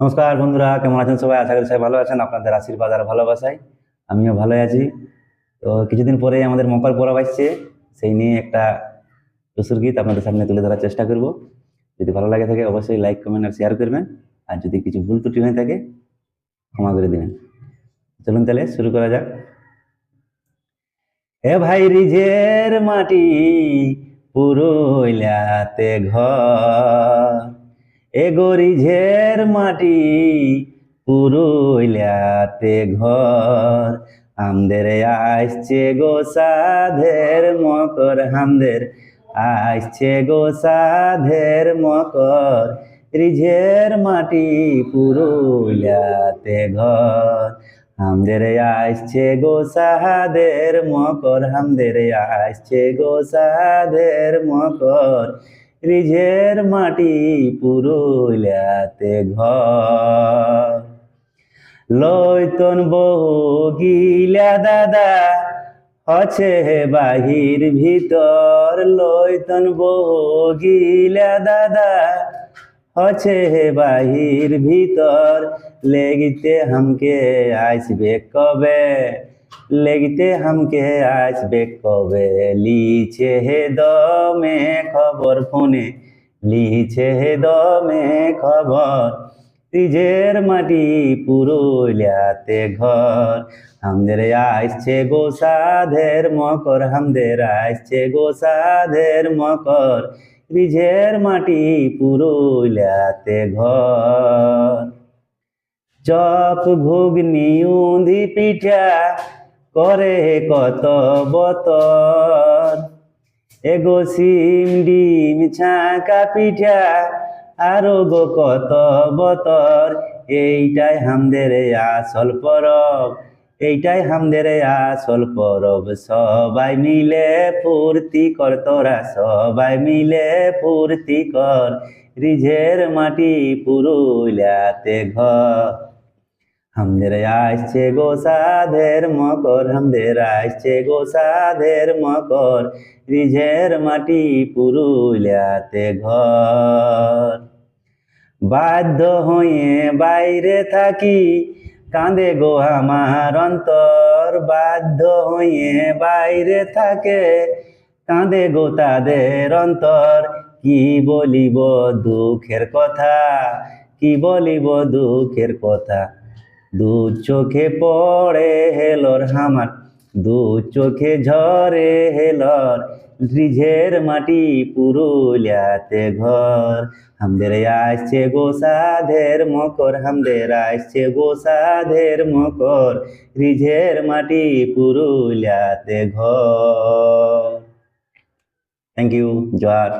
নমস্কার বন্ধুরা, কেমন আছেন সবাই? আশা করি সবাই ভালো আছেন। আপনাদের আশীর্বাদ আর ভালোবাসায় আমিও ভালো আছি। তো কিছুদিন পরে আমাদের মকর পরব আসছে, সেই নিয়ে একটা টুসুর গীত আপনাদের সামনে তুলে ধরার চেষ্টা করব। যদি ভালো লাগে থাকে, অবশ্যই লাইক কমেন্ট আর শেয়ার করবেন। আর যদি কিছু ভুল ত্রুটি হয়ে থাকে, ক্ষমা করে দেবেন। চলুন তাহলে শুরু করা যাক। হে ভাই রিজের মাটি পুরুলিয়াতে ঘর। এ গরিঝের মাটি পুরুলিয়াতে ঘর। আমদের আসছে গো সাধের মকর, হামদের আসছে গো সাধের মকর। রিঝের মাটি পুরুলিয়াতে ঘর। হামদের আসছে গো সাহাদের মকর, হামদের আসছে গো সাহাদের মকর। রিঝের মাটি পুরুলিয়াতে ঘর। লৈতন বহু গিলা দাদা হছে বাহির ভিতর। লৈতন বহু গিলা দাদা হছে বাহির ভিতর। লেগিতে হামকে আসবে কবে? লেগিতে হামকে আসবে কবে লিছে হে দমে খবর ফোনে লিছে হে দমে খবর তিজের মাটি পুরুলিয়াতে ঘর হামদের আসছে গো সাধের মকর হামদের আসছে গো সাধের মকর রিঝের মাটি পুরুলিয়াতে ঘর চপ ঘুগনি উঁধি পিঠা করে কত বতর। এগো সিম ডিম ছাঁকা পিঠা, আরও গো কত বতর। এইটাই হামদের আসল পরব, এইটাই হামদের আসল পরব। সবাই মিলে ফুর্তি কর তোরা, সবাই মিলে ফুর্তি কর। রিঝের মাটি পুরুলিয়াতে ঘর। হামদের আসছে গো সাধের মকর হামদের আসছে গো সাধের মকর রিঝের মাটি পুরুলিয়াতে ঘর বাধ্য হয়ে বাইরে থাকি কাঁদে গো আমার অন্তর বাধ্য হয়ে বাইরে থাকে কাঁদে গো তাদের অন্তর কি বলিব দুঃখের কথা কি বলিব দুঃখের কথা দু চোখে পড়ে হেলর হামার, দু চোখে ঝরে হেলর রিঝের মাটি পুরুলিয়াতে ঘর। হামদের আসছে গো সাধের মকর, হামদের আসছে গো সাধের মকর রিঝের মাটি পুরুলিয়াতে ঘর। থ্যাংক ইউ জোয়ার।